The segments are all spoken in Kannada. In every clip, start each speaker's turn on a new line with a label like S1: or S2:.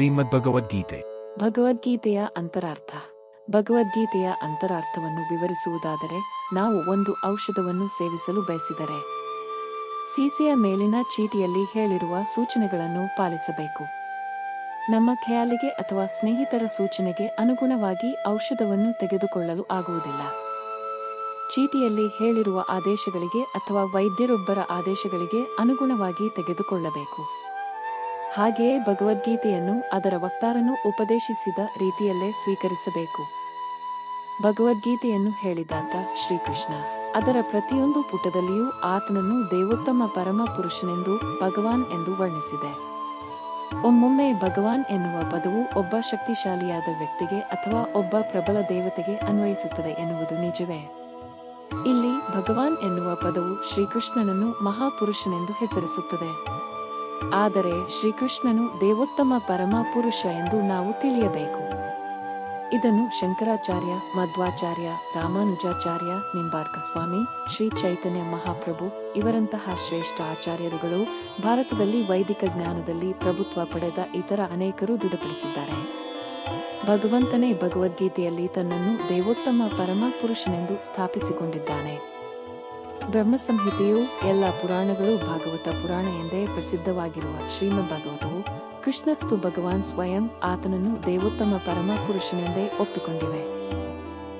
S1: ಶ್ರೀಮದ್ ಭಗವದ್ಗೀತೆ
S2: ಭಗವದ್ಗೀತೆಯ ಅಂತರಾರ್ಥ. ಭಗವದ್ಗೀತೆಯ ಅಂತರಾರ್ಥವನ್ನು ವಿವರಿಸುವುದಾದರೆ ನಾವು ಒಂದು ಔಷಧವನ್ನು ಸೇವಿಸಲು ಬಯಸಿದರೆ. ಸೀಸೆಯ ಮೇಲಿನ ಚೀಟಿಯಲ್ಲಿ ಹೇಳಿರುವ ಸೂಚನೆಗಳನ್ನು ಪಾಲಿಸಬೇಕು. ನಮ್ಮ ಖ್ಯಾಲಿಗೆ ಅಥವಾ ಸ್ನೇಹಿತರ ಸೂಚನೆಗೆ ಅನುಗುಣವಾಗಿ ಔಷಧವನ್ನು ತೆಗೆದುಕೊಳ್ಳಲು ಆಗುವುದಿಲ್ಲ. ಚೀಟಿಯಲ್ಲಿ ಹೇಳಿರುವ ಆದೇಶಗಳಿಗೆ ಅಥವಾ ವೈದ್ಯರೊಬ್ಬರ ಆದೇಶಗಳಿಗೆ ಅನುಗುಣವಾಗಿ ತೆಗೆದುಕೊಳ್ಳಬೇಕು. ಹಾಗೆಯೇ ಭಗವದ್ಗೀತೆಯನ್ನು ಅದರ ವಕ್ತಾರನು ಉಪದೇಶಿಸಿದ ರೀತಿಯಲ್ಲೇ ಸ್ವೀಕರಿಸಬೇಕು. ಭಗವದ್ಗೀತೆಯನ್ನು ಹೇಳಿದಾತ ಶ್ರೀಕೃಷ್ಣ, ಅದರ ಪ್ರತಿಯೊಂದು ಪುಟದಲ್ಲಿಯೂ ಆತನನ್ನು ದೇವೋತ್ತಮ ಪರಮ ಪುರುಷನೆಂದು ಭಗವಾನ್ ಎಂದು ವರ್ಣಿಸಿದೆ. ಒಮ್ಮೊಮ್ಮೆ ಭಗವಾನ್ ಎನ್ನುವ ಪದವು ಒಬ್ಬ ಶಕ್ತಿಶಾಲಿಯಾದ ವ್ಯಕ್ತಿಗೆ ಅಥವಾ ಒಬ್ಬ ಪ್ರಬಲ ದೇವತೆಗೆ ಅನ್ವಯಿಸುತ್ತದೆ ಎನ್ನುವುದು ನಿಜವೇ. ಇಲ್ಲಿ ಭಗವಾನ್ ಎನ್ನುವ ಪದವು ಶ್ರೀಕೃಷ್ಣನನ್ನು ಮಹಾಪುರುಷನೆಂದು ಹೆಸರಿಸುತ್ತದೆ. ಆದರೆ ಶ್ರೀಕೃಷ್ಣನು ದೇವೋತ್ತಮ ಪರಮಪುರುಷ ಎಂದು ನಾವು ತಿಳಿಯಬೇಕು. ಇದನ್ನು ಶಂಕರಾಚಾರ್ಯ, ಮಧ್ವಾಚಾರ್ಯ, ರಾಮಾನುಜಾಚಾರ್ಯ ನಿಂಬಾರ್ಕ ಸ್ವಾಮಿ ಶ್ರೀ ಚೈತನ್ಯ ಮಹಾಪ್ರಭು ಇವರಂತಹ ಶ್ರೇಷ್ಠ ಆಚಾರ್ಯರುಗಳು ಭಾರತದಲ್ಲಿ ವೈದಿಕ ಜ್ಞಾನದಲ್ಲಿ ಪ್ರಭುತ್ವ ಪಡೆದ ಇತರ ಅನೇಕರು ದೃಢಪಡಿಸಿದ್ದಾರೆ. ಭಗವಂತನೇ ಭಗವದ್ಗೀತೆಯಲ್ಲಿ ತನ್ನನ್ನು ದೇವೋತ್ತಮ ಪರಮಪುರುಷನೆಂದು ಸ್ಥಾಪಿಸಿಕೊಂಡಿದ್ದಾನೆ. ಬ್ರಹ್ಮ ಸಂಹಿತೆಯು ಎಲ್ಲ ಪುರಾಣಗಳು ಭಾಗವತ ಪುರಾಣ ಎಂದೇ ಪ್ರಸಿದ್ಧವಾಗಿರುವ ಶ್ರೀಮದ್ ಭಾಗವತವು ಕೃಷ್ಣಸ್ತು ಭಗವಾನ್ ಸ್ವಯಂ ಆತನನ್ನು ದೇವೋತ್ತಮ ಪರಮ ಪುರುಷನೆಂದೇ ಒಪ್ಪಿಕೊಂಡಿವೆ.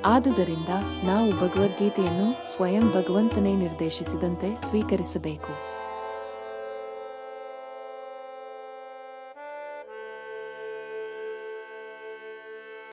S2: ಆದುದರಿಂದ ನಾವು ಭಗವದ್ಗೀತೆಯನ್ನು ಸ್ವಯಂ ಭಗವಂತನೇ ನಿರ್ದೇಶಿಸಿದಂತೆ ಸ್ವೀಕರಿಸಬೇಕು.